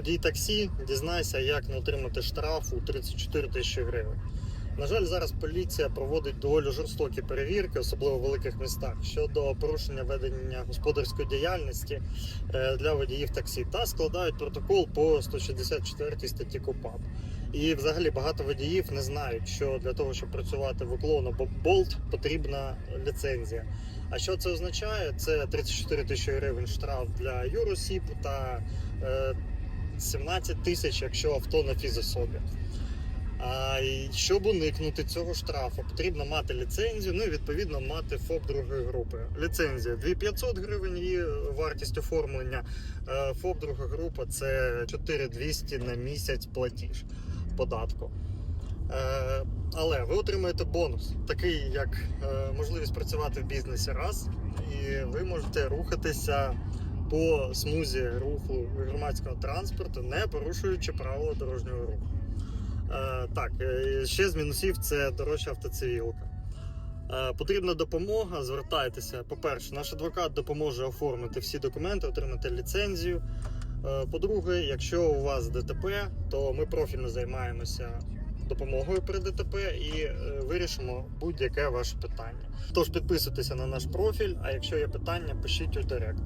водій таксі, дізнайся, як не отримати штраф у 34 тисячі гривень. На жаль, зараз поліція проводить доволі жорстокі перевірки, особливо в великих містах, щодо порушення ведення господарської діяльності е, для водіїв таксі та складають протокол по 164 статті КУПАП. І взагалі багато водіїв не знають, що для того, щоб працювати в уклон або болт, потрібна ліцензія. А що це означає? Це 34 тисячі гривень штраф для юросіб та е, 17 тисяч, якщо авто на фізособі. А і щоб уникнути цього штрафу, потрібно мати ліцензію, ну і відповідно мати ФОП другої групи. Ліцензія 2500 гривень її вартість оформлення. Е, ФОП друга група це 4200 на місяць платіж податку. Е, Але ви отримаєте бонус, такий як е, можливість працювати в бізнесі раз, і ви можете рухатися по смузі руху громадського транспорту, не порушуючи правила дорожнього руху. Е, Так, е, ще з мінусів це дорожча автоцивілка. Е, Потрібна допомога, звертайтеся. По-перше, наш адвокат допоможе оформити всі документи, отримати ліцензію. По-друге, якщо у вас ДТП, то ми профільно займаємося допомогою при ДТП і вирішимо будь-яке ваше питання. Тож підписуйтеся на наш профіль, а якщо є питання, пишіть у директ.